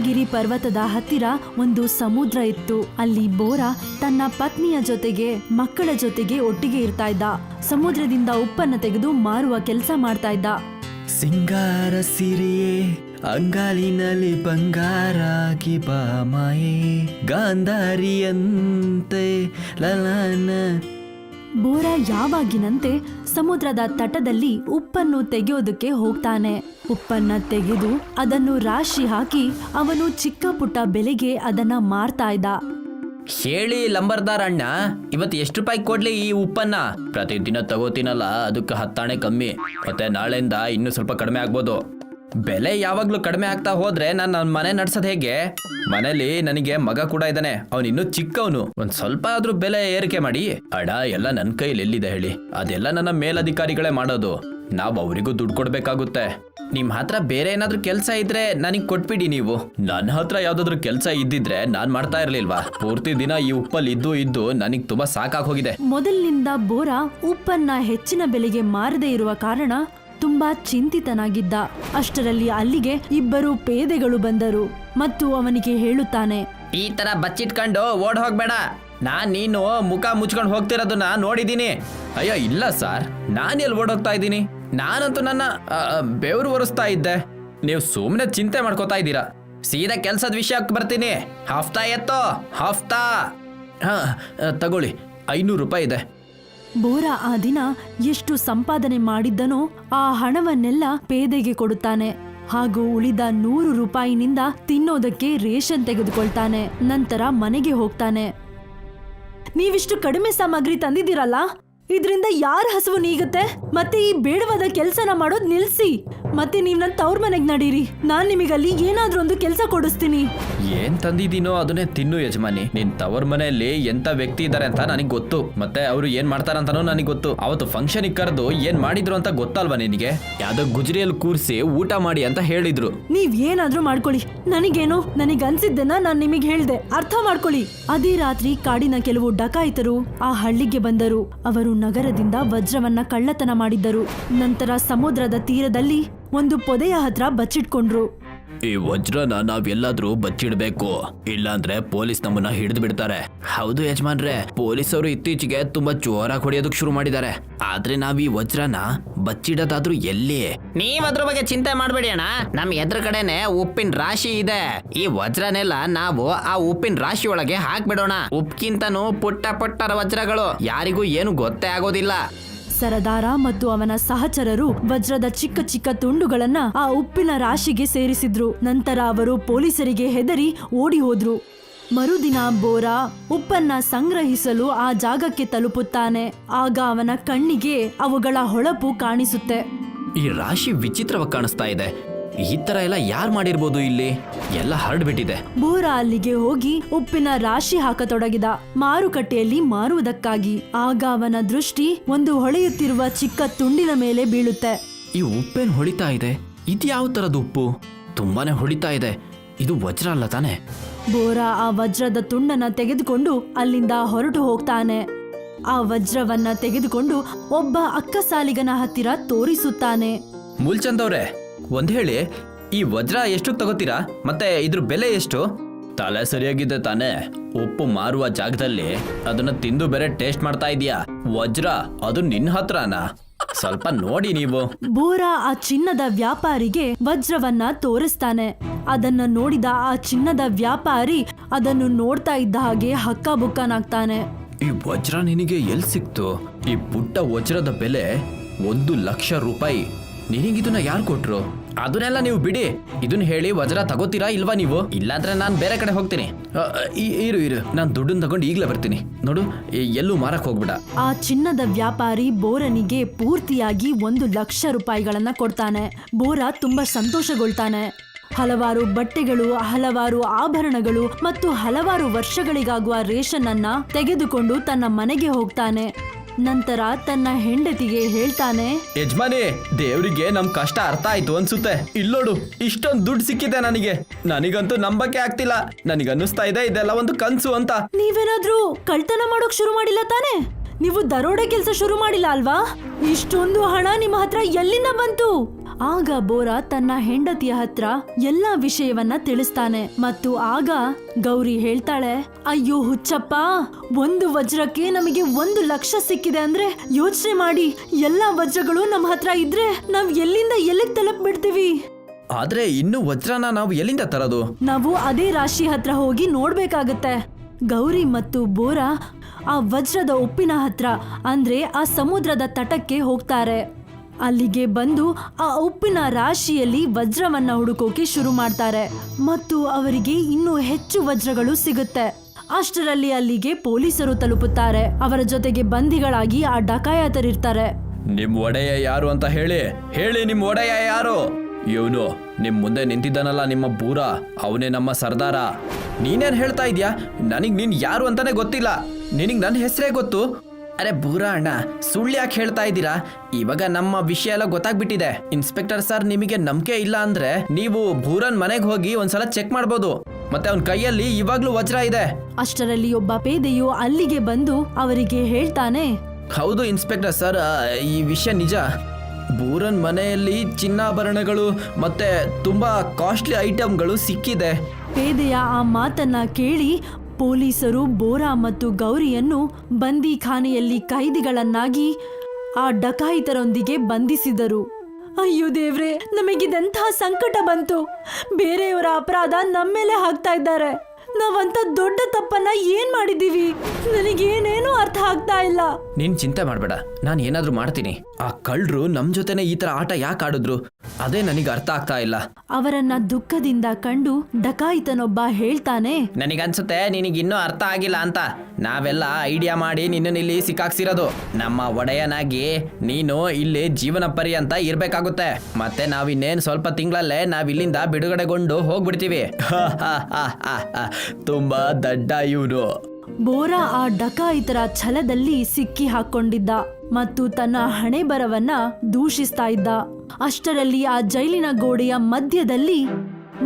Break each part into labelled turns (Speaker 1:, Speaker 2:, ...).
Speaker 1: ನೀಲಗಿರಿ ಪರ್ವತದ ಹತ್ತಿರ ಒಂದು ಸಮುದ್ರ ಇತ್ತು. ಅಲ್ಲಿ ಬೋರ ತನ್ನ ಪತ್ನಿಯ ಜೊತೆಗೆ ಮಕ್ಕಳ ಜೊತೆಗೆ ಒಟ್ಟಿಗೆ ಇರ್ತಾ ಇದ್ದ ಸಮುದ್ರದಿಂದ ಉಪ್ಪನ್ನು ತೆಗೆದು ಮಾರುವ ಕೆಲಸ ಮಾಡ್ತಾ ಇದ್ದ
Speaker 2: ಸಿಂಗಾರ ಸಿರಿಯೇ ಅಂಗಾಲಿನಲ್ಲಿ ಬಂಗಾರಾಗಿ ಬಾಮಾಯೇ ಗಾಂಧಾರಿಯಂತೆ ಲಲನ.
Speaker 1: ಬೋರ ಯಾವಾಗಿನಂತೆ ಸಮುದ್ರದ ತಟದಲ್ಲಿ ಉಪ್ಪನ್ನು ತೆಗೆಯೋದಕ್ಕೆ ಹೋಗ್ತಾನೆ. ಉಪ್ಪನ್ನ ತೆಗೆದು ಅದನ್ನು ರಾಶಿ ಹಾಕಿ ಅವನು ಚಿಕ್ಕ ಪುಟ್ಟ ಬೆಲೆಗೆ ಅದನ್ನ ಮಾರ್ತಾ ಇದ್ದ.
Speaker 2: ಹೇಳಿ ಲಂಬರ್ದಾರ್ ಅಣ್ಣ, ಇವತ್ತು ಎಷ್ಟು ರೂಪಾಯಿ ಕೊಡ್ಲಿ ಈ ಉಪ್ಪನ್ನ? ಪ್ರತಿದಿನ ತಗೋತೀನಲ್ಲ ಅದಕ್ಕೆ ಹತ್ತಾಣೆ ಕಮ್ಮಿ. ಮತ್ತೆ ನಾಳೆಯಿಂದ ಇನ್ನೂ ಸ್ವಲ್ಪ ಕಡಿಮೆ ಆಗ್ಬೋದು. ಬೆಲೆ ಯಾವಾಗ್ಲೂ ಕಡಿಮೆ ಆಗ್ತಾ ಹೋದ್ರೆ ನಾನು ನನ್ನ ಮನೆ ನಡ್ಸೋದ್ ಹೇಗೆ? ಮನೇಲಿ ನನಗೆ ಮಗ ಕೂಡ ಇದ್ದಾನೆ. ಅವನು ಇನ್ನೂ ಚಿಕ್ಕವನು. ಒಂದ್ ಸ್ವಲ್ಪ ಆದ್ರೂ ಬೆಲೆ ಏರಿಕೆ ಮಾಡಿ. ಅಡ, ಎಲ್ಲ ನನ್ನ ಕೈಲಿ ಎಲ್ಲಿದೆ ಹೇಳಿ. ಅದೆಲ್ಲ ನನ್ನ ಮೇಲಧಿಕಾರಿಗಳೇ ಮಾಡೋದು. ನಾವು ಅವರಿಗೂ ದುಡ್ಡು ಕೊಡ್ಬೇಕಾಗುತ್ತೆ. ನಿಮ್ ಹತ್ರ ಬೇರೆ ಏನಾದ್ರೂ ಕೆಲಸ ಇದ್ರೆ ನನಗೆ ಕೊಟ್ಬಿಡಿ ನೀವು. ನನ್ನ ಹತ್ರ ಯಾವ್ದಾದ್ರು ಕೆಲಸ ಇದ್ದಿದ್ರೆ ನಾನ್ ಮಾಡ್ತಾ ಇರ್ಲಿಲ್ವಾ? ಪೂರ್ತಿ ದಿನ ಈ ಉಪ್ಪಲ್ಲಿ ಇದ್ದು ಇದ್ದು ನನಗೆ ತುಂಬಾ ಸಾಕಾಗ್ ಹೋಗಿದೆ
Speaker 1: ಮೊದಲಿನಿಂದ ಬೋರಾ ಉಪ್ಪನ್ನ ಹೆಚ್ಚಿನ ಬೆಲೆಗೆ ಮಾರದೇ ಇರುವ ಕಾರಣ ತುಂಬಾ ಚಿಂತಿತನಾಗಿದ್ದ. ಅಷ್ಟರಲ್ಲಿ ಅಲ್ಲಿಗೆ ಇಬ್ಬರು ಪೇದೆಗಳು ಬಂದರು. ಮತ್ತು ಅವನಿಗೆ ಹೇಳುತ್ತಾನೆ,
Speaker 2: ಈ ತರ ಬಚ್ಚಿಟ್ಕೊಂಡು ಓಡ್ ಹೋಗ್ಬೇಡ. ನಾನ್ ನೀನು ಮುಖ ಮುಚ್ಕೊಂಡು ಹೋಗ್ತಿರೋದನ್ನ ನೋಡಿದೀನಿ ಅಯ್ಯೋ, ಇಲ್ಲ ಸರ್. ನಾನ್ ಎಲ್ಲಿ ಓಡ್ ಹೋಗ್ತಾ ಇದ್ದೀನಿ? ನಾನಂತೂ ನನ್ನ ಬೆವರು ಒರೆಸ್ತಾ ಇದ್ದೆ. ನೀವು ಸುಮ್ಮನೆ ಚಿಂತೆ ಮಾಡ್ಕೋತಾ ಇದ್ದೀರಾ? ಸೀದಾ ಕೆಲ್ಸದ ವಿಷಯಕ್ಕೆ ಬರ್ತೀನಿ. ಹಫ್ತಾ ಎತ್ತೋ, ಹಫ್ತಾ. ಹಾ, ತಗೊಳ್ಳಿ. ಐನೂರು ರೂಪಾಯಿ ಇದೆ.
Speaker 1: ಬೋರ ಆ ದಿನ ಎಷ್ಟು ಸಂಪಾದನೆ ಮಾಡಿದ್ದನೋ ಆ ಹಣವನ್ನೆಲ್ಲ ಪೇದೆಗೆ ಕೊಡುತ್ತಾನೆ. ಹಾಗೂ ಉಳಿದ ನೂರು ರೂಪಾಯಿನಿಂದ ತಿನ್ನೋದಕ್ಕೆ ರೇಷನ್ ತೆಗೆದುಕೊಳ್ತಾನೆ. ನಂತರ ಮನೆಗೆ ಹೋಗ್ತಾನೆ. ನೀವಿಷ್ಟು ಕಡಿಮೆ ಸಾಮಗ್ರಿ ತಂದಿದ್ದೀರಲ್ಲ? ಇದರಿಂದ ಯಾರ ಹಸುವು ನೀಗುತ್ತೆ? ಮತ್ತೆ ಈ ಬೇಡವಾದ ಕೆಲಸನ ಮಾಡೋದ್ ನಿಲ್ಸಿ. ಮತ್ತೆ ನೀವ್ ನನ್ ತವ್ರ ಮನೆಗ್ ನಡೀರಿ. ನಾನ್ ನಿಮಗಲ್ಲಿ ಏನಾದ್ರೂ ಒಂದು ಕೆಲಸ ಕೊಡಿಸ್ತೀನಿ.
Speaker 2: ಏನ್ ತಂದಿದ್ದೀನೋ ಅದನ್ನೇ ತಿನ್ನು ಯಜಮಾನಿ. ನಿನ್ ತವರ್ ಮನೆಯಲ್ಲಿ ಎಂತ ವ್ಯಕ್ತಿ ಇದ್ದಾರೆ ಅಂತ ನನಗೆ ಗೊತ್ತು. ಮತ್ತೆ ಅವರು ಏನ್ ಮಾಡ್ತಾರಂತನೋ ನನಗೆ ಗೊತ್ತು. ಅವತ್ತು ಫಂಕ್ಷನ್ ಕರೆದು ಏನ್ ಮಾಡಿದ್ರು ಅಂತ ಗೊತ್ತಲ್ವಾ ನಿನಗೆ? ಯಾವ್ದೋ ಗುಜರಿಯಲ್ಲಿ ಕೂರಿಸಿ ಊಟ ಮಾಡಿ ಅಂತ ಹೇಳಿದ್ರು.
Speaker 1: ನೀವ್ ಏನಾದ್ರೂ ಮಾಡ್ಕೊಳ್ಳಿ. ನನಗೇನು ನನಗ್ ಅನ್ಸಿದ್ದನ್ನ ನಾನ್ ನಿಮಗ್ ಹೇಳ್ದೆ. ಅರ್ಥ ಮಾಡ್ಕೊಳ್ಳಿ. ಅದೇ ರಾತ್ರಿ ಕಾಡಿನ ಕೆಲವು ಡಕಾಯಿತರು ಆ ಹಳ್ಳಿಗೆ ಬಂದರು. ಅವರು ನಗರದಿಂದ ವಜ್ರವನ್ನ ಕಳ್ಳತನ ಮಾಡಿದ್ದರು. ನಂತರ ಸಮುದ್ರದ ತೀರದಲ್ಲಿ ಒಂದು ಪೊದೆಯ ಹತ್ರ ಬಚ್ಚಿಟ್ಕೊಂಡ್ರು.
Speaker 2: ಈ ವಜ್ರನ ನಾವೆಲ್ಲಾದ್ರೂ ಬಚ್ಚಿಡ್ಬೇಕು. ಇಲ್ಲಾಂದ್ರೆ ಪೊಲೀಸ್ ನಮ್ಮನ್ನ ಹಿಡಿದು ಬಿಡ್ತಾರೆ. ಹೌದು ಯಜಮಾನ್ರೆ ಪೊಲೀಸರು ಇತ್ತೀಚೆಗೆ ತುಂಬಾ ಜೋರಾಗಿ ಹೊಡೆಯೋದಕ್ಕೆ ಶುರು ಮಾಡಿದ್ದಾರೆ. ಆದ್ರೆ ನಾವ್ ಈ ವಜ್ರನ ಬಚ್ಚಿಡೋದಾದ್ರೂ ಎಲ್ಲಿ?
Speaker 3: ನೀವ್ ಅದ್ರ ಬಗ್ಗೆ ಚಿಂತೆ ಮಾಡ್ಬೇಡಿ ಅಣ್ಣ. ನಮ್ ಎದ್ರ ಕಡೆನೆ ಉಪ್ಪಿನ ರಾಶಿ ಇದೆ. ಈ ವಜ್ರನೆಲ್ಲ ನಾವು ಆ ಉಪ್ಪಿನ ರಾಶಿ ಒಳಗೆ ಹಾಕ್ಬಿಡೋಣ. ಉಪ್ಪಿಗಿಂತನೂ ಪುಟ್ಟ ಪುಟ್ಟರ ವಜ್ರಗಳು. ಯಾರಿಗೂ ಏನು ಗೊತ್ತೇ ಆಗೋದಿಲ್ಲ.
Speaker 1: ಸರದಾರ ಮತ್ತು ಅವನ ಸಹಚರರು ವಜ್ರದ ಚಿಕ್ಕ ಚಿಕ್ಕ ತುಂಡುಗಳನ್ನ ಆ ಉಪ್ಪಿನ ರಾಶಿಗೆ ಸೇರಿಸಿದ್ರು. ನಂತರ ಅವರು ಪೊಲೀಸರಿಗೆ ಹೆದರಿ ಓಡಿ ಹೋದ್ರು ಮರುದಿನ ಬೋರಾ ಉಪ್ಪನ್ನ ಸಂಗ್ರಹಿಸಲು ಆ ಜಾಗಕ್ಕೆ ತಲುಪುತ್ತಾನೆ. ಆಗ ಅವನ ಕಣ್ಣಿಗೆ ಅವುಗಳ ಹೊಳಪು ಕಾಣಿಸುತ್ತೆ.
Speaker 2: ಈ ರಾಶಿ ವಿಚಿತ್ರವಾಗಿ ಕಾಣಿಸ್ತಾ ಇದೆ. ಈ ತರ ಎಲ್ಲ ಯಾರು ಮಾಡಿರ್ಬೋದು ಇಲ್ಲಿ? ಎಲ್ಲ ಹರಡ್ಬಿಟ್ಟಿದೆ.
Speaker 1: ಬೋರ ಅಲ್ಲಿಗೆ ಹೋಗಿ ಉಪ್ಪಿನ ರಾಶಿ ಹಾಕತೊಡಗಿದ ಮಾರುಕಟ್ಟೆಯಲ್ಲಿ ಮಾರುವುದಕ್ಕಾಗಿ. ಆಗ ಅವನ ದೃಷ್ಟಿ ಒಂದು ಹೊಳೆಯುತ್ತಿರುವ ಚಿಕ್ಕ ತುಂಡಿನ ಮೇಲೆ ಬೀಳುತ್ತೆ.
Speaker 2: ಈ ಉಪ್ಪೇನ್ ಹೊಳಿತಾ ಇದೆ? ಇದು ಯಾವ ತರದ ಉಪ್ಪು? ತುಂಬಾನೇ ಹೊಳಿತಾ ಇದೆ. ಇದು ವಜ್ರ ಅಲ್ಲ ತಾನೆ?
Speaker 1: ಬೋರ ಆ ವಜ್ರದ ತುಂಡನ್ನ ತೆಗೆದುಕೊಂಡು ಅಲ್ಲಿಂದ ಹೊರಟು ಹೋಗ್ತಾನೆ. ಆ ವಜ್ರವನ್ನ ತೆಗೆದುಕೊಂಡು ಒಬ್ಬ ಅಕ್ಕಸಾಲಿಗನ ಹತ್ತಿರ ತೋರಿಸುತ್ತಾನೆ.
Speaker 2: ಮುಲ್ಚಂದ್ ಅವ್ರೆ ಒಂದ್ ಹೇಳಿ ಈ ವಜ್ರ ಎಷ್ಟು ತಗೋತೀರಾ? ಮತ್ತೆ ಇದ್ರ ಬೆಲೆ ಎಷ್ಟು? ತಲೆ ಸರಿಯಾಗಿದೆ ತಾನೇ. ಉಪ್ಪು ಮಾರುವ ಜಾಗದಲ್ಲಿ ಅದನ್ನ ತಿಂದು ಬೇರೆ ಟೇಸ್ಟ್ ಮಾಡ್ತಾ ಇದೀಯಾ? ವಜ್ರ ಅದು ನಿನ್ನ ಹತ್ರನಾ? ಸ್ವಲ್ಪ ನೋಡಿ ನೀವು.
Speaker 1: ಬೋರ ಆ ಚಿನ್ನದ ವ್ಯಾಪಾರಿಗೆ ವಜ್ರವನ್ನ ತೋರಿಸ್ತಾನೆ. ಅದನ್ನ ನೋಡಿದ ಆ ಚಿನ್ನದ ವ್ಯಾಪಾರಿ ಅದನ್ನು ನೋಡ್ತಾ ಇದ್ದ ಹಾಗೆ ಹಕ್ಕಬುಕ್ಕನಾಗ್ತಾನೆ.
Speaker 2: ಈ ವಜ್ರ ನಿನಗೆ ಎಲ್ ಸಿಕ್ತು? ಈ ಪುಟ್ಟ ವಜ್ರದ ಬೆಲೆ ಒಂದು ಲಕ್ಷ ರೂಪಾಯಿ. ನಿನಗಿದನ್ನ ಯಾರು ಕೊಟ್ರು? ಅದನ್ನೆಲ್ಲ ನೀವು ಬಿಡಿ. ಇದನ್ನ ಹೇಳಿ ವಜ್ರ ತಗೋತೀರಾ ಇಲ್ವಾ ನೀವು? ಇಲ್ಲಾಂದ್ರೆ ನಾನು ಬೇರೆ ಕಡೆ ಹೋಗ್ತೀನಿ. ಇರು ಇರು. ನಾನು ದುಡ್ಡನ್ನ ತಗೊಂಡು ಈಗಲೇ ಬರ್ತೀನಿ. ನೋಡು ಎಲ್ಲೂ ಮಾರಕ್ ಹೋಗ್ಬಿಡ.
Speaker 1: ಆ ಚಿನ್ನದ ವ್ಯಾಪಾರಿ ಬೋರನಿಗೆ ಪೂರ್ತಿಯಾಗಿ ಒಂದು ಲಕ್ಷ ರೂಪಾಯಿಗಳನ್ನ ಕೊಡ್ತಾನೆ. ಬೋರ ತುಂಬಾ ಸಂತೋಷಗೊಳ್ತಾನೆ. ಹಲವಾರು ಬಟ್ಟೆಗಳು, ಹಲವಾರು ಆಭರಣಗಳು ಮತ್ತು ಹಲವಾರು ವರ್ಷಗಳಿಗಾಗುವ ರೇಷನ್ ಅನ್ನ ತೆಗೆದುಕೊಂಡು ತನ್ನ ಮನೆಗೆ ಹೋಗ್ತಾನೆ. ನಂತರ ತನ್ನ ಹೆಂಡತಿಗೆ ಹೇಳ್ತಾನೆ
Speaker 2: ಯಜಮಾನಿ ದೇವರಿಗೆ ನಮ್ ಕಷ್ಟ ಅರ್ಥ ಆಯ್ತು ಅನ್ಸುತ್ತೆ. ಇಲ್ಲೋಡು ಇಷ್ಟೊಂದು ದುಡ್ಡು ಸಿಕ್ಕಿದೆ ನನಗೆ. ನನಗಂತೂ ನಂಬಕ್ಕೆ ಆಗ್ತಿಲ್ಲ. ನನಗನ್ನಿಸ್ತಾ ಇದೆ ಇದೆಲ್ಲ ಒಂದು ಕನ್ಸು ಅಂತ.
Speaker 1: ನೀವೇನಾದ್ರೂ ಕಳ್ತನ ಮಾಡೋಕ್ ಶುರು ಮಾಡಿಲ್ಲ ತಾನೆ? ನೀವು ದರೋಡೆ ಕೆಲಸ ಶುರು ಮಾಡಿಲ್ಲ ಅಲ್ವಾ? ಇಷ್ಟೊಂದು ಹಣ ನಿಮ್ಮ ಹತ್ರ ಎಲ್ಲಿಂದ ಬಂತು? ಆಗ ಬೋರಾ ತನ್ನ ಹೆಂಡತಿಯ ಹತ್ರ ಎಲ್ಲಾ ವಿಷಯವನ್ನ ತಿಳಿಸ್ತಾನೆ. ಮತ್ತು ಆಗ ಗೌರಿ ಹೇಳ್ತಾಳೆ ಅಯ್ಯೋ ಹುಚ್ಚಪ್ಪ ಒಂದು ವಜ್ರಕ್ಕೆ ನಮಗೆ ಒಂದು ಲಕ್ಷ ಸಿಕ್ಕಿದೆ ಅಂದ್ರೆ ಯೋಚನೆ ಮಾಡಿ. ಎಲ್ಲಾ ವಜ್ರಗಳು ನಮ್ಮ ಹತ್ರ ಇದ್ರೆ ನಾವ್ ಎಲ್ಲಿಂದ ಎಲ್ಲಿಗೆ ತಲುಪ್ಬಿಡ್ತೀವಿ?
Speaker 2: ಆದ್ರೆ ಇನ್ನು ವಜ್ರನ ನಾವು ಎಲ್ಲಿಂದ ತರೋದು?
Speaker 1: ನಾವು ಅದೇ ರಾಶಿ ಹತ್ರ ಹೋಗಿ ನೋಡ್ಬೇಕಾಗತ್ತೆ. ಗೌರಿ ಮತ್ತು ಬೋರಾ ಆ ವಜ್ರದ ಉಪ್ಪಿನ ಹತ್ರ, ಅಂದ್ರೆ ಆ ಸಮುದ್ರದ ತಟಕ್ಕೆ ಹೋಗ್ತಾರೆ. ಅಲ್ಲಿಗೆ ಬಂದು ಆ ಉಪ್ಪಿನ ರಾಶಿಯಲ್ಲಿ ವಜ್ರವನ್ನ ಹುಡುಕೋಕೆ ಶುರು ಮಾಡ್ತಾರೆ. ಮತ್ತು ಅವರಿಗೆ ಇನ್ನೂ ಹೆಚ್ಚು ವಜ್ರಗಳು ಸಿಗುತ್ತೆ. ಅಷ್ಟರಲ್ಲಿ ಅಲ್ಲಿಗೆ ಪೊಲೀಸರು ತಲುಪುತ್ತಾರೆ. ಅವರ ಜೊತೆಗೆ ಬಂಧಿಗಳಾಗಿ ಆ ಡಕಾಯತರಿರ್ತಾರೆ.
Speaker 2: ನಿಮ್ ಒಡೆಯ ಯಾರು ಅಂತ ಹೇಳಿ? ಹೇಳಿ ನಿಮ್ ಒಡೆಯ ಯಾರು? ಇವನು ನಿಮ್ ಮುಂದೆ ನಿಂತಿದ್ದಾನಲ್ಲ ನಿಮ್ಮ ಬೂರ? ಅವನೇ ನಮ್ಮ ಸರ್ದಾರ. ನೀನೇನ್ ಹೇಳ್ತಾ ಇದ್ಯಾ? ನನಗ್ ನೀನ್ ಯಾರು ಅಂತಾನೆ ಗೊತ್ತಿಲ್ಲ. ನಿನಗ್ ನನ್ನ ಹೆಸರೇ ಗೊತ್ತು. ಅರೆ ಬೂರ ಅಣ್ಣ ಸುಳ್ಳು ಯಾಕೆ ಹೇಳ್ತಾ ಇದ್ದೀರಾ? ಇವಾಗ ನಮ್ಮ ವಿಷಯ ಎಲ್ಲ ಗೊತ್ತಾಗ್ಬಿಟ್ಟಿದೆ. ಇನ್ಸ್ಪೆಕ್ಟರ್ ಸರ್ ನಿಮಗೆ ನಂಬಿಕೆ ಇಲ್ಲ ಅಂದ್ರೆ ನೀವು ಬೂರನ್ ಮನೆಗೆ ಹೋಗಿ ಒಂದ್ಸಲ ಚೆಕ್ ಮಾಡ್ಬೋದು. ಮತ್ತೆ ಅವನ ಕೈಯಲ್ಲಿ ಇವಾಗ್ಲೂ ವಜ್ರ ಇದೆ.
Speaker 1: ಅಷ್ಟರಲ್ಲಿ ಒಬ್ಬ ಪೇದೆಯು ಅಲ್ಲಿಗೆ ಬಂದು ಅವರಿಗೆ ಹೇಳ್ತಾನೆ.
Speaker 2: ಹೌದು ಇನ್ಸ್ಪೆಕ್ಟರ್ ಸರ್ ಆ, ಈ ವಿಷಯ ನಿಜ. ಬೂರನ್ ಮನೆಯಲ್ಲಿ ಚಿನ್ನಾಭರಣಗಳು ಮತ್ತೆ ತುಂಬಾ ಕಾಸ್ಟ್ಲಿ ಐಟಮ್ಗಳು ಸಿಕ್ಕಿದೆ.
Speaker 1: ಪೇದೆಯ ಆ ಮಾತನ್ನ ಕೇಳಿ ಪೊಲೀಸರು ಬೋರಾ ಮತ್ತು ಗೌರಿಯನ್ನು ಬಂದಿಖಾನೆಯಲ್ಲಿ ಕೈದಿಗಳನ್ನಾಗಿ ಆ ಡಕಾಯಿತರೊಂದಿಗೆ ಬಂಧಿಸಿದರು. ಅಯ್ಯೋ ದೇವ್ರೆ, ನಮಗಿದೆಂತಹ ಸಂಕಟ ಬಂತು. ಬೇರೆಯವರ ಅಪರಾಧ ನಮ್ಮೇಲೆ ಹಾಕ್ತಾ ಇದ್ದಾರೆ. ನಾವಂತ ದೊಡ್ಡ ತಪ್ಪನ್ನ ಏನ್ ಮಾಡಿದೀವಿ ನನಗೇನೇನೂ ಅರ್ಥ ಆಗ್ತಾ ಇಲ್ಲ.
Speaker 2: ನೀನ್ ಚಿಂತೆ ಮಾಡಬೇಡ. ನಾನು ಏನಾದ್ರೂ ಮಾಡ್ತೀನಿ. ಆ ಕಳ್ಳರು ನಮ್ ಜೊತೆನೆ ಈ ತರ ಆಟ ಯಾಕೆ ಆಡಿದ್ರು? ಅದೇ ನನಗೆ ಅರ್ಥ ಆಗ್ತಾ ಇಲ್ಲ.
Speaker 1: ಅವರನ್ನ ದುಃಖದಿಂದ ಕಂಡು ಡಕಾಯಿತನೊಬ್ಬ ಹೇಳ್ತಾನೆ.
Speaker 2: ನನಗನ್ಸುತ್ತೆ ನಿನಗೆ ಇನ್ನೂ ಅರ್ಥ ಆಗಿಲ್ಲ ಅಂತ. ನಾವೆಲ್ಲ ಐಡಿಯಾ ಮಾಡಿ ನಿನ್ನ ಇಲ್ಲಿ ಸಿಕ್ಕಾಕ್ಸಿರೋದು. ನಮ್ಮ ಒಡೆಯನಾಗಿ ನೀನು ಇಲ್ಲಿ ಜೀವನ ಪರ್ಯಂತ ಇರ್ಬೇಕಾಗುತ್ತೆ. ಮತ್ತೆ ನಾವಿನ್ನೇನು ಸ್ವಲ್ಪ ತಿಂಗಳಲ್ಲೇ ನಾವಿಲ್ಲಿಂದ ಬಿಡುಗಡೆಗೊಂಡು ಹೋಗ್ಬಿಡ್ತೀವಿ. ತುಂಬಾ ದಡ್ಡ ಇವನು.
Speaker 1: ಬೋರಾ ಆ ಡಕಾಯಿತರ ಛಲದಲ್ಲಿ ಸಿಕ್ಕಿ ಹಾಕೊಂಡಿದ್ದ ಮತ್ತು ತನ್ನ ಹಣೆ ಬರವನ್ನ ದೂಷಿಸ್ತಾ ಇದ್ದ. ಅಷ್ಟರಲ್ಲಿ ಆ ಜೈಲಿನ ಗೋಡೆಯ ಮಧ್ಯದಲ್ಲಿ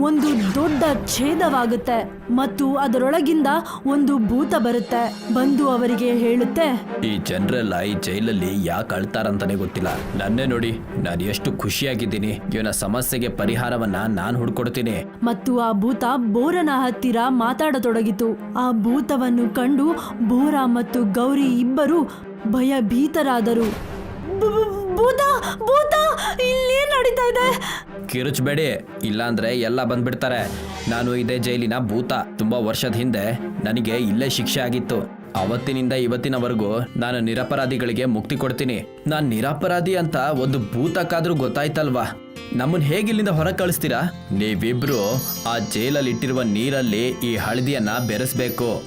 Speaker 1: ಒಂದು ದೊಡ್ಡ ಛೇದವಾಗುತ್ತೆ ಮತ್ತು ಅದರೊಳಗಿಂದ ಒಂದು ಭೂತ ಬರುತ್ತೆ. ಬಂದು ಅವರಿಗೆ ಹೇಳುತ್ತೆ
Speaker 2: ಈ ಜನರೆಲ್ಲ ಈ ಜೈಲಲ್ಲಿ ಯಾಕೆ ಅಳ್ತಾರಂತಾನೆ ಗೊತ್ತಿಲ್ಲ. ನನ್ನೇ ನೋಡಿ ನಾನು ಎಷ್ಟು ಖುಷಿಯಾಗಿದ್ದೀನಿ. ಇವನ ಸಮಸ್ಯೆಗೆ ಪರಿಹಾರವನ್ನ ನಾನು ಹುಡ್ಕೊಡ್ತೀನಿ.
Speaker 1: ಮತ್ತು ಆ ಭೂತ ಬೋರನ ಹತ್ತಿರ ಮಾತಾಡತೊಡಗಿತು. ಆ ಭೂತವನ್ನು ಕಂಡು ಬೋರ ಮತ್ತು ಗೌರಿ ಇಬ್ಬರು ಭಯಭೀತರಾದರು. ಭೂತ ಭೂತ ಇಲ್ಲಿ ನಡೀತಾ
Speaker 2: ಕಿರುಚ್ಬೇಡಿ, ಇಲ್ಲಾಂದ್ರೆ ಎಲ್ಲ ಬಂದ್ಬಿಡ್ತಾರೆ. ನಾನು ಇದೇ ಜೈಲಿನ ಭೂತ. ತುಂಬಾ ವರ್ಷದ ಹಿಂದೆ ನನಗೆ ಇಲ್ಲೇ ಶಿಕ್ಷೆ ಆಗಿತ್ತು. ಅವತ್ತಿನಿಂದ ಇವತ್ತಿನವರೆಗೂ ನಾನು ನಿರಪರಾಧಿಗಳಿಗೆ ಮುಕ್ತಿ ಕೊಡ್ತೀನಿ. ನಾನು ನಿರಪರಾಧಿ ಅಂತ ಒಂದು ಭೂತಕ್ಕಾದ್ರೂ ಗೊತ್ತಾಯ್ತಲ್ವಾ? ನಮ್ಮನ್ನ ಹೇಗೆ ಇಲ್ಲಿಂದ ಹೊರಗೆ ಕಳಿಸ್ತೀರಾ? ನೀವಿಬ್ರು ಆ ಜೈಲಲ್ಲಿ ಇಟ್ಟಿರುವ ನೀರಲ್ಲಿ ಈ ಹಳದಿಯನ್ನ ಬೆರೆಸ್ಬೇಕು.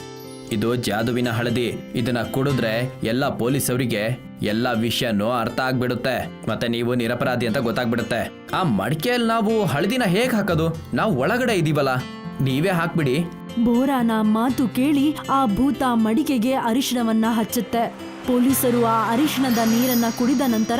Speaker 2: ಇದು ಜಾದುವಿನ ಹಳದಿ. ಇದನ್ನ ಕುಡಿದ್ರೆ ಎಲ್ಲ ಪೊಲೀಸವರಿಗೆ ಎಲ್ಲ ವಿಷಯನೂ ಅರ್ಥ ಆಗ್ಬಿಡುತ್ತೆ. ಮತ್ತೆ ನೀವು ನಿರಪರಾಧಿ ಅಂತ ಗೊತ್ತಾಗ್ಬಿಡುತ್ತೆ. ಆ ಮಡಿಕೆಯಲ್ಲಿ ನಾವು ಹಳದಿನ ಹೇಗ್ ಹಾಕೋದು? ನಾವು ಒಳಗಡೆ ಇದೀವಲ್ಲ. ನೀವೇ ಹಾಕ್ಬಿಡಿ.
Speaker 1: ಬೋರಾನ ಮಾತು ಕೇಳಿ ಆ ಭೂತ ಮಡಿಕೆಗೆ ಅರಿಶಿಣವನ್ನ ಹಚ್ಚುತ್ತೆ. ಪೊಲೀಸರು ಆ ಅರಿಶಿಣದ ನೀರನ್ನ ಕುಡಿದ ನಂತರ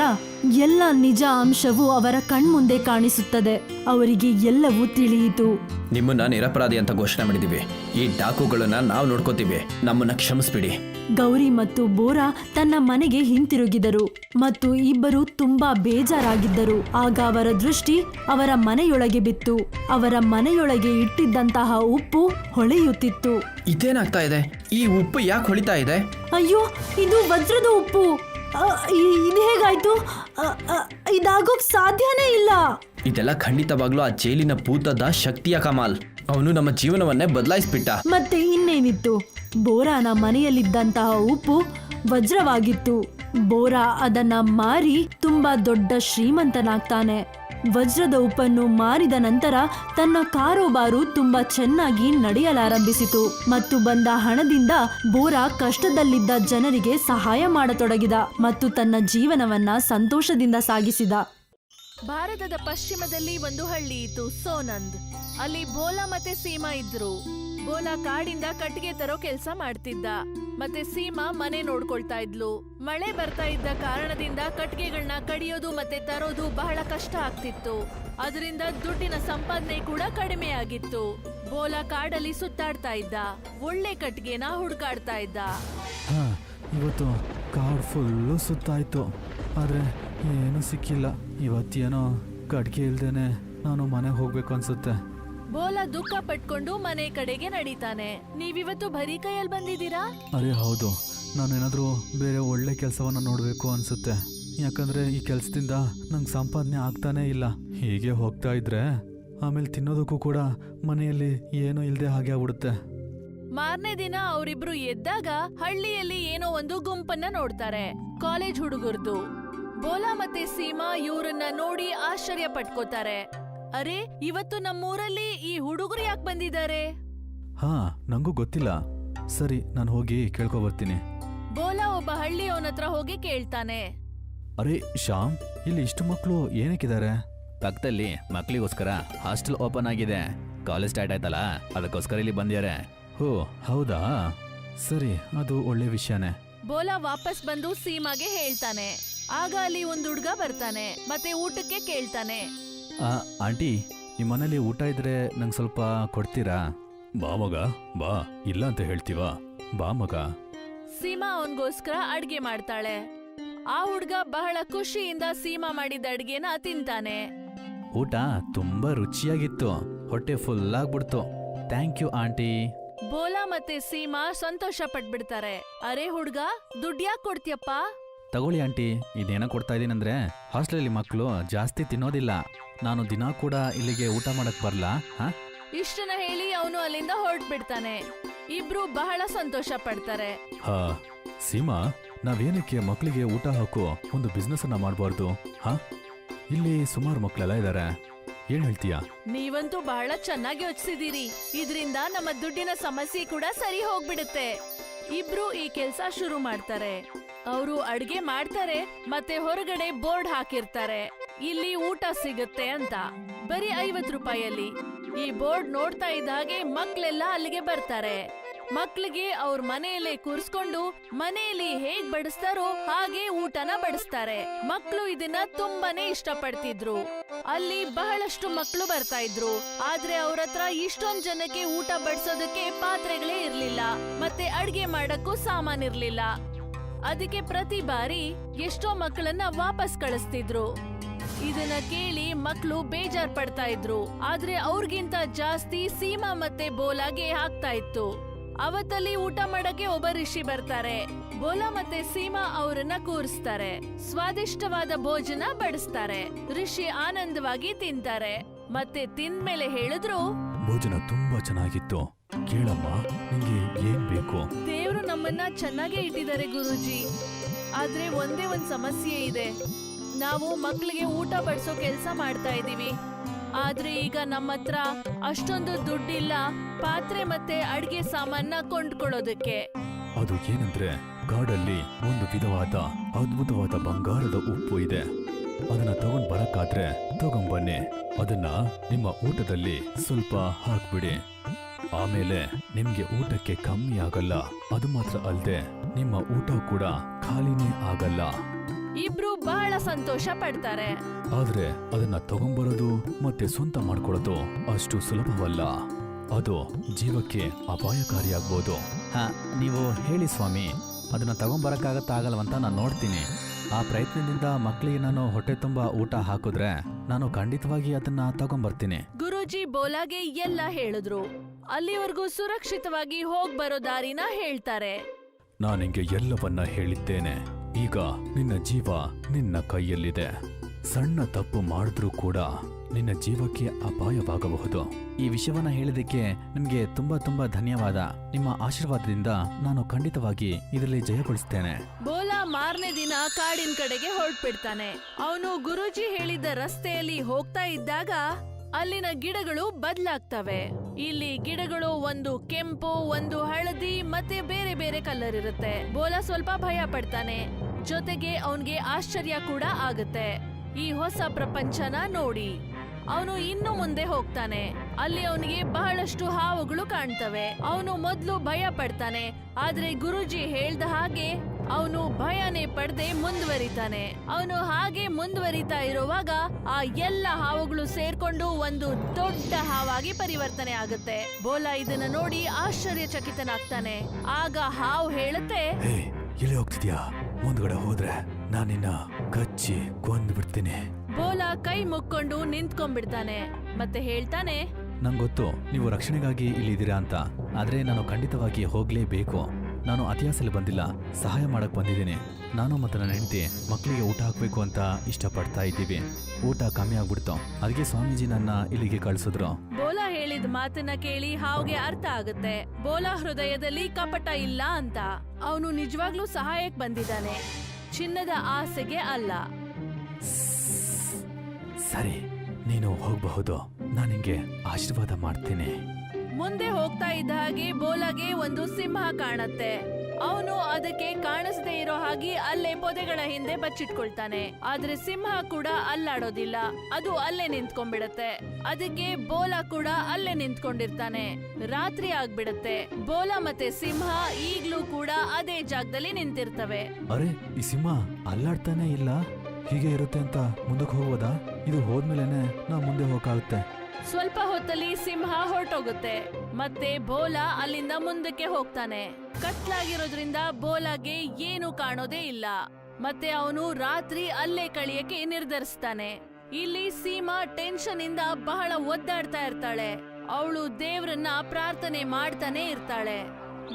Speaker 1: ಎಲ್ಲ ನಿಜ ಅಂಶವು ಅವರ ಕಣ್ಮುಂದೆ ಕಾಣಿಸುತ್ತದೆ. ಅವರಿಗೆ ಎಲ್ಲವೂ ತಿಳಿಯಿತು.
Speaker 2: ನಿಮ್ಮನ್ನ ನಿರಪರಾಧಿ ಅಂತ ಘೋಷಣೆ ಮಾಡಿದೀವಿ. ಈ ಡಾಕುಗಳನ್ನ ನಾವು ನೋಡ್ಕೋತೀವಿ. ನಮ್ಮನ್ನ ಕ್ಷಮಿಸ್ಬಿಡಿ.
Speaker 1: ಗೌರಿ ಮತ್ತು ಬೋರಾ ತನ್ನ ಮನೆಗೆ ಹಿಂತಿರುಗಿದರು ಮತ್ತು ಇಬ್ಬರು ತುಂಬಾ ಬೇಜಾರಾಗಿದ್ದರು. ಆಗ ಅವರ ದೃಷ್ಟಿ ಅವರ ಮನೆಯೊಳಗೆ ಬಿತ್ತು. ಅವರ ಮನೆಯೊಳಗೆ ಇಟ್ಟಿದ್ದಂತಹ ಉಪ್ಪು ಹೊಳೆಯುತ್ತಿತ್ತು.
Speaker 2: ಇದೇನಾಗ್ತಾ ಇದೆ? ಈ ಉಪ್ಪು ಯಾಕೆ ಹೊಳಿತಾ ಇದೆ?
Speaker 1: ಅಯ್ಯೋ ಇದು ವಜ್ರದ ಉಪ್ಪು. ಇದು ಹೇಗಾಯ್ತು? ಇದಾಗೋಕ್ ಸಾಧ್ಯನೇ ಇಲ್ಲ.
Speaker 2: ಇದೆಲ್ಲ ಖಂಡಿತವಾಗ್ಲೂ ಆ ಜೈಲಿನ ಭೂತದ ಶಕ್ತಿಯ ಕಮಾಲ್. ಅವನು ನಮ್ಮ ಜೀವನವನ್ನೇ ಬದಲಾಯಿಸ್ಬಿಟ್ಟ.
Speaker 1: ಮತ್ತೆ ಇನ್ನೇನಿತ್ತು? ಬೋರಾನ ಮನೆಯಲ್ಲಿದ್ದಂತಹ ಉಪ್ಪು ವಜ್ರವಾಗಿತ್ತು. ಬೋರಾ ಅದನ್ನ ಮಾರಿ ತುಂಬಾ ದೊಡ್ಡ ಶ್ರೀಮಂತನಾಗ್ತಾನೆ. ವಜ್ರದ ಉಪ್ಪನ್ನು ಮಾರಿದ ನಂತರ ತನ್ನ ಕಾರೋಬಾರು ತುಂಬಾ ಚೆನ್ನಾಗಿ ನಡೆಯಲಾರಂಭಿಸಿತು. ಮತ್ತು ಬಂದ ಹಣದಿಂದ ಬೋರಾ ಕಷ್ಟದಲ್ಲಿದ್ದ ಜನರಿಗೆ ಸಹಾಯ ಮಾಡತೊಡಗಿದ ಮತ್ತು ತನ್ನ ಜೀವನವನ್ನ ಸಂತೋಷದಿಂದ ಸಾಗಿಸಿದ.
Speaker 4: ಭಾರತದ ಪಶ್ಚಿಮದಲ್ಲಿ ಒಂದು ಹಳ್ಳಿ ಇತ್ತು, ಸೋನಂದ್. ಅಲ್ಲಿ ಬೋಲಾ ಮತ್ತೆ ಸೀಮಾ ಇದ್ರು. ಬೋಲಾ ಕಾಡಿಂದ ಕಟ್ಟಿಗೆ ತರೋ ಕೆಲಸ ಮಾಡ್ತಿದ್ದ. ಮತ್ತೆ ಸೀಮಾ ಮನೆ ನೋಡ್ಕೊಳ್ತಾ ಇದ್ಲು. ಮಳೆ ಬರ್ತಾ ಇದ್ದ ಕಾರಣದಿಂದ ಕಟ್ಟಿಗೆಗಳನ್ನ ಕಡಿಯೋದು ಮತ್ತೆ ತರೋದು ಬಹಳ ಕಷ್ಟ ಆಗ್ತಿತ್ತು. ಅದರಿಂದ ದುಡ್ಡಿನ ಸಂಪಾದನೆ ಕೂಡ ಕಡಿಮೆ ಆಗಿತ್ತು. ಬೋಲಾ ಕಾಡಲ್ಲಿ ಸುತ್ತಾಡ್ತಾ ಇದ್ದ. ಒಳ್ಳೆ ಕಟ್ಟಿಗೆನ ಹುಡ್ಕಾಡ್ತಾ ಇದ್ದ.
Speaker 5: ಇವತ್ತು ಕಾಡ್ ಫುಲ್ಲು ಸುತ್ತಾಯ್ತು. ಆದರೆ ಏನೂ ಸಿಕ್ಕಿಲ್ಲ. ಇವತ್ತೇನೋ ಕಡ್ಕೆ ಇಲ್ದೇನೆ ನಾನು ಮನೆಗೆ ಹೋಗ್ಬೇಕು ಅನ್ಸುತ್ತೆ.
Speaker 4: ಬೋಲಾ ದುಃಖ ಪಟ್ಕೊಂಡು ಮನೆ ಕಡೆಗೆ ನಡೀತಾನೆ. ನೀವಿವತ್ತು ಬರೀ ಕೈಯಲ್ಲಿ ಬಂದಿದ್ದೀರಾ?
Speaker 5: ಅರೆ ಹೌದು. ನಾನೇನಾದರೂ ಬೇರೆ ಒಳ್ಳೆ ಕೆಲಸವನ್ನ ನೋಡಬೇಕು ಅನ್ಸುತ್ತೆ. ಯಾಕಂದ್ರೆ ಈ ಕೆಲಸದಿಂದ ನಂಗೆ ಸಂಪಾದನೆ ಆಗ್ತಾನೇ ಇಲ್ಲ. ಹೀಗೆ ಹೋಗ್ತಾ ಇದ್ರೆ ಆಮೇಲೆ ತಿನ್ನೋದಕ್ಕೂ ಕೂಡ ಮನೆಯಲ್ಲಿ ಏನೂ ಇಲ್ಲದೆ ಹಾಗೆ ಆಗ್ಬಿಡುತ್ತೆ.
Speaker 4: ಮಾರನೇ ದಿನ ಅವರಿಬ್ರು ಎದ್ದಾಗ ಹಳ್ಳಿಯಲ್ಲಿ ಏನೋ ಒಂದು ಗುಂಪನ್ನ ನೋಡ್ತಾರೆ. ಕಾಲೇಜ್ ಹುಡುಗರ್ದು. ಬೋಲಾ ಮತ್ತೆ ಸೀಮಾ ಇವ್ರನ್ನ ನೋಡಿ ಆಶ್ಚರ್ಯ ಪಟ್ಕೋತಾರೆ. ಅರೆ ಇವತ್ತು ನಮ್ಮೂರಲ್ಲಿ ಈ ಹುಡುಗರು ಯಾಕೆ ಬಂದಿದ್ದಾರೆ?
Speaker 5: ಹಾ ನಂಗೂ ಗೊತ್ತಿಲ್ಲ. ಸರಿ ನಾನು ಹೋಗಿ ಕೇಳ್ಕೊ ಬರ್ತೀನಿ.
Speaker 4: ಬೋಲಾ ಒಬ್ಬ ಹಳ್ಳಿಯವನ ಹತ್ರ ಹೋಗಿ ಕೇಳ್ತಾನೆ.
Speaker 5: ಅರೆ ಶ್ಯಾಮ್ ಇಲ್ಲಿ ಇಷ್ಟು ಮಕ್ಕಳು ಏನಕ್ಕಿದ್ದಾರೆ?
Speaker 6: ಪಕ್ಕದಲ್ಲಿ ಮಕ್ಕಳಿಗೋಸ್ಕರ ಹಾಸ್ಟೆಲ್ ಓಪನ್ ಆಗಿದೆ. ಕಾಲೇಜ್ ಸ್ಟಾರ್ಟ್ ಆಯ್ತಲ್ಲ ಅದಕ್ಕೋಸ್ಕರ ಇಲ್ಲಿ ಬಂದಿದ್ದಾರೆ.
Speaker 5: ಹೋ ಹೌದಾ? ಸರಿ ಅದು ಒಳ್ಳೆ ವಿಷಯನೇ.
Speaker 4: ಬೋಲಾ ವಾಪಸ್ ಬಂದು ಸೀಮಾಗೆ ಹೇಳ್ತಾನೆ. ಆಗ ಅಲ್ಲಿ ಒಂದ್ ಹುಡ್ಗ ಬರ್ತಾನೆ ಮತ್ತೆ ಊಟಕ್ಕೆ ಕೇಳ್ತಾನೆ.
Speaker 5: ಆ, ಆಂಟಿ ನಿಮ್ಮ ಮನೇಲಿ ಊಟ ಇದ್ರೆ ನಂಗೆ ಸ್ವಲ್ಪ ಕೊಡ್ತೀರಾ? ಬಾ ಮಗ ಬಾ ಇಲ್ಲ ಅಂತ ಹೇಳ್ತೀವ. ಬಾ ಮಗ.
Speaker 4: ಸೀಮಾ ಅವನ್ಗೋಸ್ಕರ ಅಡ್ಗೆ ಮಾಡ್ತಾಳೆ. ಆ ಹುಡ್ಗ ಬಹಳ ಖುಷಿಯಿಂದ ಸೀಮಾ ಮಾಡಿದ ಅಡ್ಗೆನ ತಿಂತಾನೆ.
Speaker 5: ಊಟ ತುಂಬಾ ರುಚಿಯಾಗಿತ್ತು ಹೊಟ್ಟೆ ಫುಲ್ ಆಗ್ಬಿಡ್ತು. Thank you aunty.
Speaker 4: ಬೋಲಾ ಮತ್ತೆ ಸೀಮಾ ಸಂತೋಷ ಪಟ್ಬಿಡ್ತಾರೆ. ಅರೆ ಹುಡ್ಗ ದುಡ್ಡು ಕೊಡ್ತಿಯಪ್ಪ ಕೊಡ್ತೀಯಪ್ಪ?
Speaker 5: ತಗೊಳ್ಳಿ ಆಂಟಿ ಇದೇನೋ ಕೊಡ್ತಾ ಇದೀನಂದ್ರೆ ಹಾಸ್ಟೆಲಲ್ಲಿ ಮಕ್ಕಳು ಜಾಸ್ತಿ ತಿನ್ನೋದಿಲ್ಲ. ನಾನು ದಿನ ಕೂಡ ಇಲ್ಲಿಗೆ ಊಟ ಮಾಡಕ್ ಬರ್ಲಾ ಹಾ?
Speaker 4: ಇಷ್ಟನ್ನ ಹೇಳಿ ಅವನು ಅಲ್ಲಿಂದ ಹೊರಟ್ಬಿಡ್ತಾನೆ. ಇಬ್ರು ಬಹಳ ಸಂತೋಷ ಪಡ್ತಾರೆ.
Speaker 5: ಹಾ ಸೀಮಾ ನಾವೇನಕ್ಕೆ ಮಕ್ಕಳಿಗೆ ಊಟ ಹಾಕೋ ಒಂದು ಬಿಸ್ನೆಸ್ ಅನ್ನ ಮಾಡಬಾರ್ದು ಹಾ? ಇಲ್ಲಿ ಸುಮಾರು ಮಕ್ಕಳೆಲ್ಲ ಇದ್ದಾರೆ ಏನ್ ಹೇಳ್ತೀಯ?
Speaker 4: ನೀವಂತೂ ಬಹಳ ಚೆನ್ನಾಗಿ ಯೋಚಿಸಿದೀರಿ. ಇದರಿಂದ ನಮ್ಮ ದುಡ್ಡಿನ ಸಮಸ್ಯೆ ಕೂಡ ಸರಿ ಹೋಗ್ಬಿಡುತ್ತೆ. ಇಬ್ರು ಈ ಕೆಲಸ ಶುರು ಮಾಡ್ತಾರೆ. ಅವರು ಅಡ್ಗೆ ಮಾಡ್ತಾರೆ ಮತ್ತೆ ಹೊರಗಡೆ ಬೋರ್ಡ್ ಹಾಕಿರ್ತಾರೆ. ಇಲ್ಲಿ ಊಟ ಸಿಗುತ್ತೆ ಅಂತ. ಬರೀ ಐವತ್ ರೂಪಾಯಲ್ಲಿ. ಈ ಬೋರ್ಡ್ ನೋಡ್ತಾ ಇದ್ದ ಹಾಗೆ ಮಕ್ಳೆಲ್ಲ ಅಲ್ಲಿಗೆ ಬರ್ತಾರೆ. ಮಕ್ಳಿಗೆ ಅವ್ರ ಮನೆಯಲ್ಲೇ ಕೂರ್ಸ್ಕೊಂಡು ಮನೆಯಲ್ಲಿ ಹೇಗ್ ಬಡಿಸ್ತಾರೋ ಹಾಗೆ ಊಟನ ಬಡಿಸ್ತಾರೆ. ಮಕ್ಳು ಇದನ್ನ ತುಂಬಾನೇ ಇಷ್ಟಪಡ್ತಿದ್ರು. ಅಲ್ಲಿ ಬಹಳಷ್ಟು ಮಕ್ಳು ಬರ್ತಾ ಇದ್ರು. ಆದ್ರೆ ಅವ್ರ ಹತ್ರ ಇಷ್ಟೊಂದ್ ಜನಕ್ಕೆ ಊಟ ಬಡಿಸೋದಕ್ಕೆ ಪಾತ್ರೆಗಳೇ ಇರ್ಲಿಲ್ಲ. ಮತ್ತೆ ಅಡ್ಗೆ ಮಾಡಕ್ಕೂ ಸಾಮಾನ್ ಇರ್ಲಿಲ್ಲ. ಅದಕ್ಕೆ ಪ್ರತಿ ಬಾರಿ ಎಷ್ಟೋ ಮಕ್ಕಳನ್ನ ವಾಪಸ್ ಕಳಿಸ್ತಿದ್ರು. ಇದನ್ನ ಕೇಳಿ ಮಕ್ಕಳು ಬೇಜಾರ್ ಪಡ್ತಾ ಇದ್ರು. ಆದ್ರೆ ಅವ್ರಿಗಿಂತ ಜಾಸ್ತಿ ಸೀಮಾ ಮತ್ತೆ ಬೋಲಾಗೆ ಆಗ್ತಾ ಇತ್ತು. ಅವತ್ತಲ್ಲಿ ಊಟ ಮಾಡಕ್ಕೆ ಒಬ್ಬ ಋಷಿ ಬರ್ತಾರೆ. ಬೋಲಾ ಮತ್ತೆ ಸೀಮಾ ಅವರನ್ನ ಕೂರಿಸ್ತಾರೆ. ಸ್ವಾದಿಷ್ಟವಾದ ಭೋಜನ ಬಡಿಸ್ತಾರೆ. ಋಷಿ ಆನಂದವಾಗಿ ತಿಂತಾರೆ. ಮತ್ತೆ ತಿಂದ್ಮೇಲೆ ಹೇಳಿದ್ರು
Speaker 5: ಭೋಜನ ತುಂಬಾ ಚೆನ್ನಾಗಿತ್ತು. ಕೇಳಮ್ಮ ನಿಂಗೆ ಏನ್ ಬೇಕು?
Speaker 4: ದೇವರು ನಮ್ಮನ್ನ ಚೆನ್ನಾಗೇ ಇಟ್ಟಿದ್ದಾರೆ ಗುರೂಜಿ. ಆದ್ರೆ ಒಂದೇ ಒಂದ್ ಸಮಸ್ಯೆ ಇದೆ. ನಾವು ಮಕ್ಕಳಿಗೆ ಊಟ ಬಡಿಸೋ ಕೆಲಸ ಮಾಡ್ತಾ ಇದೀವಿ ಆದ್ರೆ ಈಗ ನಮ್ಮ ಹತ್ರ ಅಷ್ಟೊಂದು ದುಡ್ಡಿಲ್ಲ ಪಾತ್ರೆ ಮತ್ತೆ ಅಡ್ಗೆ ಸಾಮಾನ ಕೊಂಡ್ಕೊಳ್ಳೋದಕ್ಕೆ.
Speaker 5: ಅದು ಏನಂದ್ರೆ ಕಾಡಲ್ಲಿ ಒಂದು ವಿಧವಾದ ಅದ್ಭುತವಾದ ಬಂಗಾರದ ಉಪ್ಪು ಇದೆ. ಅದನ್ನ ತಗೊಂಡ್ ಬರಕ್ಕಾದ್ರೆ ತಗೊಂಬನ್ನಿ ಅದನ್ನ ನಿಮ್ಮ ಊಟದಲ್ಲಿ ಸ್ವಲ್ಪ ಹಾಕ್ಬಿಡಿ. ಆಮೇಲೆ ನಿಮ್ಗೆ ಊಟಕ್ಕೆ ಕಮ್ಮಿ ಆಗಲ್ಲ. ಅದು ಮಾತ್ರ ಅಲ್ದೆ ನಿಮ್ಮ ಊಟ ಕೂಡ ಖಾಲಿನೇ ಆಗಲ್ಲ.
Speaker 4: ಇಬ್ರು ಬಹಳ ಸಂತೋಷ ಪಡ್ತಾರೆ.
Speaker 5: ಆದ್ರೆ ಅದನ್ನ ತಗೊಂಬರೋದು ಮತ್ತೆ ಸ್ವಂತ ಮಾಡ್ಕೊಳ್ಳೋದು ಅಷ್ಟು ಸುಲಭವಲ್ಲ. ಅದು ಜೀವಕ್ಕೆ ಅಪಾಯಕಾರಿಯಾಗ್ಬೋದು ಹಾ ನೀವು ಹೇಳಿ ಸ್ವಾಮಿ. ಅದನ್ನ ತಗೊಂಬರಕ್ಕಾಗತ್ತಾಗಲ್ವಂತ ನಾನು ನೋಡ್ತೀನಿ. ಆ ಪ್ರಯತ್ನದಿಂದ ಮಕ್ಕಳಿಗೆ ನಾನು ಹೊಟ್ಟೆ ತುಂಬಾ ಊಟ ಹಾಕಿದ್ರೆ ನಾನು ಖಂಡಿತವಾಗಿ ಅದನ್ನ ತಗೊಂಬರ್ತೀನಿ.
Speaker 4: ಗುರೂಜಿ ಬೋಲಾಗೆ ಎಲ್ಲ ಹೇಳಿದ್ರು. ಅಲ್ಲಿವರೆಗೂ ಸುರಕ್ಷಿತವಾಗಿ ಹೋಗ್ ಬರೋ ದಾರಿನ ಹೇಳ್ತಾರೆ.
Speaker 5: ನಾನು ನಿಂಗೆ ಎಲ್ಲವನ್ನ ಹೇಳಿದ್ದೇನೆ. ಈಗ ನಿನ್ನ ಜೀವ ನಿನ್ನ ಕೈಯಲ್ಲಿದೆ. ಸಣ್ಣ ತಪ್ಪು ಮಾಡಿದ್ರೂ ಕೂಡ ನಿನ್ನ ಜೀವಕ್ಕೆ ಅಪಾಯವಾಗಬಹುದು. ಈ ವಿಷಯವನ್ನ ಹೇಳಿದಕ್ಕೆ ನಿಮಗೆ ತುಂಬಾ ತುಂಬಾ ಧನ್ಯವಾದ. ನಿಮ್ಮ ಆಶೀರ್ವಾದದಿಂದ ನಾನು ಖಂಡಿತವಾಗಿ ಇದರಲ್ಲಿ ಜಯಗೊಳಿಸ್ತೇನೆ.
Speaker 4: ಮಾರನೇ ದಿನ ಕಾಡಿನ ಕಡೆಗೆ ಹೊರಟ್ಬಿಡ್ತಾನೆ. ಅವನು ಗುರೂಜಿ ಹೇಳಿದ ರಸ್ತೆಯಲ್ಲಿ ಹೋಗ್ತಾ ಇದ್ದಾಗ ಅಲ್ಲಿನ ಗಿಡಗಳು ಬದಲಾಗ್ತವೆ. ಇಲ್ಲಿ ಗಿಡಗಳು ಒಂದು ಕೆಂಪು, ಒಂದು ಹಳದಿ ಮತ್ತೆ ಬೇರೆ ಬೇರೆ ಕಲರ್ ಇರುತ್ತೆ ಬೋಲ ಸ್ವಲ್ಪ ಭಯ ಪಡ್ತಾನೆ. ಜೊತೆಗೆ ಅವನ್ಗೆ ಆಶ್ಚರ್ಯ ಕೂಡ ಆಗುತ್ತೆ. ಈ ಹೊಸ ಪ್ರಪಂಚನ ನೋಡಿ. ಅವನು ಇನ್ನು ಮುಂದೆ ಹೋಗ್ತಾನೆ. ಅಲ್ಲಿ ಅವನಿಗೆ ಬಹಳಷ್ಟು ಹಾವುಗಳು ಕಾಣ್ತವೆ. ಅವನು ಮೊದಲು ಭಯ ಪಡ್ತಾನೆ. ಆದ್ರೆ ಗುರುಜಿ ಹೇಳ್ದ ಹಾಗೆ ಅವನು ಭಯನೇ ಪಡ್ದೆ ಮುಂದುವರಿತಾನೆ. ಅವನು ಹಾಗೆ ಮುಂದುವರಿತಾ ಇರುವಾಗ ಆ ಎಲ್ಲ ಹಾವುಗಳು ಸೇರ್ಕೊಂಡು ಒಂದು ದೊಡ್ಡ ಹಾವಾಗಿ ಪರಿವರ್ತನೆ ಆಗುತ್ತೆ. ಬೋಲಾ ಇದನ್ನ ನೋಡಿ ಆಶ್ಚರ್ಯಚಕಿತನಾಗ್ತಾನೆ. ಆಗ ಹಾವು ಹೇಳುತ್ತೆ
Speaker 5: ಎಲ್ಲಿ ಹೋಗ್ತಿದ್ಯಾ? ಮುಂದ್ಗಡೆ ಹೋದ್ರೆ ನಾನಿನ್ನ ಕಚ್ಚಿ ಕೊಂದು ಬಿಡ್ತೀನಿ
Speaker 4: ಬೋಲಾ ಕೈ ಮುಕ್ಕೊಂಡು ನಿಂತ್ಕೊಂಡ್ಬಿಡ್ತಾನೆ. ಮತ್ತೆ ಹೇಳ್ತಾನೆ
Speaker 5: ನಂಗೆ ಗೊತ್ತು ನೀವು ರಕ್ಷಣೆಗಾಗಿ ಇಲ್ಲಿದ್ದೀರಾ ಅಂತ. ಆದ್ರೆ ನಾನು ಖಂಡಿತವಾಗಿ ಹೋಗ್ಲೇಬೇಕು. ನಾನು ಅತಿಯಾಸಲ್ಲಿ ಬಂದಿಲ್ಲ ಸಹಾಯ ಮಾಡಕ್ ಬಂದಿದ್ದೀನಿ. ನಾನು ಮತ್ತು ನನ್ನ ಹೆಂಡತಿ ಮಕ್ಕಳಿಗೆ ಊಟ ಹಾಕ್ಬೇಕು ಅಂತ ಇಷ್ಟಪಡ್ತಾ ಇದ್ದೀವಿ. ಊಟ ಕಮ್ಮಿ ಆಗ್ಬಿಡ್ತು. ಅದಕ್ಕೆ ಸ್ವಾಮೀಜಿ ನನ್ನ ಇಲ್ಲಿಗೆ ಕಳಿಸಿದ್ರು.
Speaker 4: ಬೋಲಾ ಹೇಳಿದ ಮಾತನ್ನ ಕೇಳಿ ಹಾವ್ಗೆ ಅರ್ಥ ಆಗುತ್ತೆ. ಬೋಲಾ ಹೃದಯದಲ್ಲಿ ಕಪಟ ಇಲ್ಲ ಅಂತ. ಅವನು ನಿಜವಾಗ್ಲೂ ಸಹಾಯಕ್ ಬಂದಿದ್ದಾನೆ. ಚಿನ್ನದ ಆಸೆಗೆ ಅಲ್ಲ.
Speaker 5: ಸರಿ ನೀನು ಹೋಗಬಹುದು. ನಾನು ನಿಂಗೆ ಆಶೀರ್ವಾದ ಮಾಡ್ತೀನಿ.
Speaker 4: ಮುಂದೆ ಹೋಗ್ತಾ ಇದ್ದ ಹಾಗೆ ಬೋಲಾಗೆ ಒಂದು ಸಿಂಹ ಕಾಣತ್ತೆ. ಅವನು ಅದಕ್ಕೆ ಕಾಣಿಸದೆ ಇರೋ ಹಾಗೆ ಅಲ್ಲೇ ಪೊದೆಗಳ ಹಿಂದೆ ಬಚ್ಚಿಟ್ಕೊಳ್ತಾನೆ. ಆದ್ರೆ ಸಿಂಹ ಕೂಡ ಅಲ್ಲಾಡೋದಿಲ್ಲ. ಅದು ಅಲ್ಲೇ ನಿಂತ್ಕೊಂಡ್ಬಿಡತ್ತೆ. ಅದಕ್ಕೆ ಬೋಲಾ ಕೂಡ ಅಲ್ಲೇ ನಿಂತ್ಕೊಂಡಿರ್ತಾನೆ. ರಾತ್ರಿ ಆಗ್ಬಿಡತ್ತೆ. ಬೋಲಾ ಮತ್ತೆ ಸಿಂಹ ಈಗ್ಲೂ ಕೂಡ ಅದೇ ಜಾಗದಲ್ಲಿ ನಿಂತಿರ್ತವೆ.
Speaker 5: ಅರೆ ಈ ಸಿಂಹ ಅಲ್ಲಾಡ್ತಾನೆ ಇಲ್ಲ? ಹೀಗೆ ಇರುತ್ತೆ ಅಂತ ಮುಂದಕ್ಕೆ ಹೋಗೋದಾ ಇದು ಹೋದ್ಮೇಲೆನೆ ನಾ ಮುಂದೆ ಹೋಗಕ್ಕಾಗುತ್ತೆ
Speaker 4: ಸ್ವಲ್ಪ ಹೊತ್ತಲ್ಲಿ ಸಿಂಹ ಹೊರಟೋಗುತ್ತೆ. ಮತ್ತೆ ಬೋಲಾ ಅಲ್ಲಿಂದ ಮುಂದಕ್ಕೆ ಹೋಗ್ತಾನೆ. ಕತ್ಲಾಗಿರೋದ್ರಿಂದ ಬೋಲಾಗೆ ಏನು ಕಾಣೋದೇ ಇಲ್ಲ. ಮತ್ತೆ ಅವನು ರಾತ್ರಿ ಅಲ್ಲೇ ಕಳಿಯಕ್ಕೆ ನಿರ್ಧರಿಸ್ತಾನೆ. ಇಲ್ಲಿ ಸೀಮಾ ಟೆನ್ಷನ್ ಇಂದ ಬಹಳ ಒದ್ದಾಡ್ತಾ ಇರ್ತಾಳೆ. ಅವಳು ದೇವ್ರನ್ನ ಪ್ರಾರ್ಥನೆ ಮಾಡ್ತಾನೆ ಇರ್ತಾಳೆ.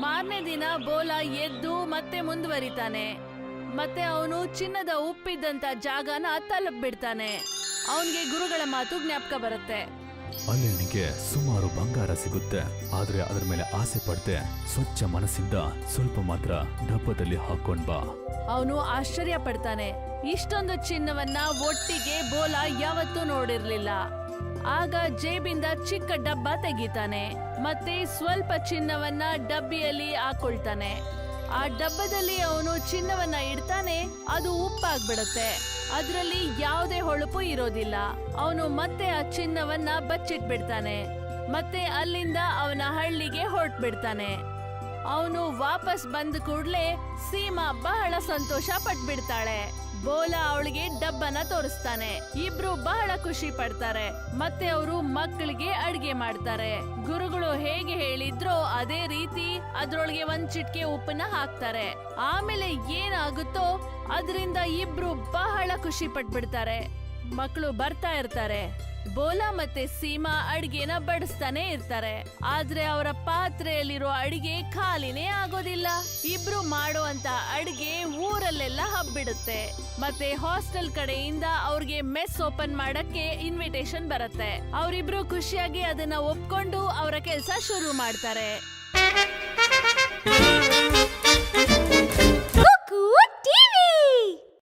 Speaker 4: ಮಾರನೇ ದಿನ ಬೋಲಾ ಎದ್ದು ಮತ್ತೆ ಮುಂದುವರಿತಾನೆ. ಮತ್ತೆ ಅವನು ಚಿನ್ನದ ಉಪ್ಪಿದ್ದಂತ ಜಾಗನ ತಲುಪ್ಬಿಡ್ತಾನೆ. ಅವನಿಗೆ ಗುರುಗಳ ಮಾತು ಜ್ಞಾಪಕ ಬರುತ್ತೆ.
Speaker 5: ಅಲ್ಲಿ ನಿನಗೆ ಸುಮಾರು ಬಂಗಾರ ಸಿಗುತ್ತೆ. ಆದ್ರೆ ಅದರ ಮೇಲೆ ಆಸೆ ಪಡ್ತೆ ಸ್ವಚ್ಛ ಮನಸ್ಸಿಂದ ಸ್ವಲ್ಪ ಮಾತ್ರ ಡಬ್ಬದಲ್ಲಿ ಹಾಕೊಂಡ್ ಬಾ.
Speaker 4: ಅವನು ಆಶ್ಚರ್ಯ ಪಡ್ತಾನೆ. ಇಷ್ಟೊಂದು ಚಿನ್ನವನ್ನ ಒಟ್ಟಿಗೆ ಬೋಲ ಯಾವತ್ತೂ ನೋಡಿರ್ಲಿಲ್ಲ. ಆಗ ಜೇಬಿಂದ ಚಿಕ್ಕ ಡಬ್ಬ ತೆಗಿತಾನೆ. ಮತ್ತೆ ಸ್ವಲ್ಪ ಚಿನ್ನವನ್ನ ಡಬ್ಬಿಯಲ್ಲಿ ಹಾಕೊಳ್ತಾನೆ. ಆ ಡಬ್ಬದಲ್ಲಿ ಅವನು ಚಿನ್ನವನ್ನ ಇಡ್ತಾನೆ, ಅದು ಉಪ್ಪಾಗ್ಬಿಡತ್ತೆ. ಅದರಲ್ಲಿ ಯಾವುದೇ ಹೊಳಪು ಇರೋದಿಲ್ಲ. ಅವನು ಮತ್ತೆ ಆ ಚಿನ್ನವನ್ನ ಬಚ್ಚಿಟ್ಬಿಡ್ತಾನೆ. ಮತ್ತೆ ಅಲ್ಲಿಂದ ಅವನ ಹಳ್ಳಿಗೆ ಹೊರಟ್ಬಿಡ್ತಾನೆ. ಅವನು ವಾಪಸ್ ಬಂದ ಕೂಡ್ಲೆ ಸೀಮಾ ಬಹಳ ಸಂತೋಷ ಪಟ್ಬಿಡ್ತಾಳೆ. ಬೋಲಾ ಅವಳಿಗೆ ಡಬ್ಬನ ತೋರಿಸ್ತಾನೆ. ಇಬ್ರು ಬಹಳ ಖುಷಿ ಪಡ್ತಾರೆ. ಮತ್ತೆ ಅವರು ಮಕ್ಕಳಿಗೆ ಅಡ್ಗೆ ಮಾಡ್ತಾರೆ. ಗುರುಗಳು ಹೇಗೆ ಹೇಳಿದ್ರೋ ಅದೇ ರೀತಿ ಅದ್ರೊಳಗೆ ಒಂದ್ ಚಿಟ್ಕೆ ಉಪ್ಪನ್ನ ಹಾಕ್ತಾರೆ. ಆಮೇಲೆ ಏನಾಗುತ್ತೋ ಅದರಿಂದ ಇಬ್ರು ಬಹಳ ಖುಷಿ ಪಟ್ಬಿಡ್ತಾರೆ. ಮಕ್ಕಳು ಬರ್ತಾ ಇರ್ತಾರೆ. ಬೋಲಾ ಮತ್ತೆ ಸೀಮಾ ಅಡಿಗೆನ ಬಡಿಸ್ತಾನೆ ಇರ್ತಾರೆ. ಆದ್ರೆ ಅವರ ಪಾತ್ರೆಯಲ್ಲಿರೋ ಅಡಿಗೆ ಖಾಲಿನೇ ಆಗೋದಿಲ್ಲ. ಇಬ್ರು ಮಾಡುವಂತ ಅಡಿಗೆ ಊರಲ್ಲೆಲ್ಲ ಹಬ್ಬಿಡುತ್ತೆ. ಮತ್ತೆ ಹಾಸ್ಟೆಲ್ ಕಡೆಯಿಂದ ಅವ್ರಿಗೆ ಮೆಸ್ ಓಪನ್ ಮಾಡಕ್ಕೆ ಇನ್ವಿಟೇಷನ್ ಬರುತ್ತೆ. ಅವರಿಬ್ರು ಖುಷಿಯಾಗಿ ಅದನ್ನ ಒಪ್ಕೊಂಡು ಅವರ ಕೆಲಸ ಶುರು ಮಾಡ್ತಾರೆ.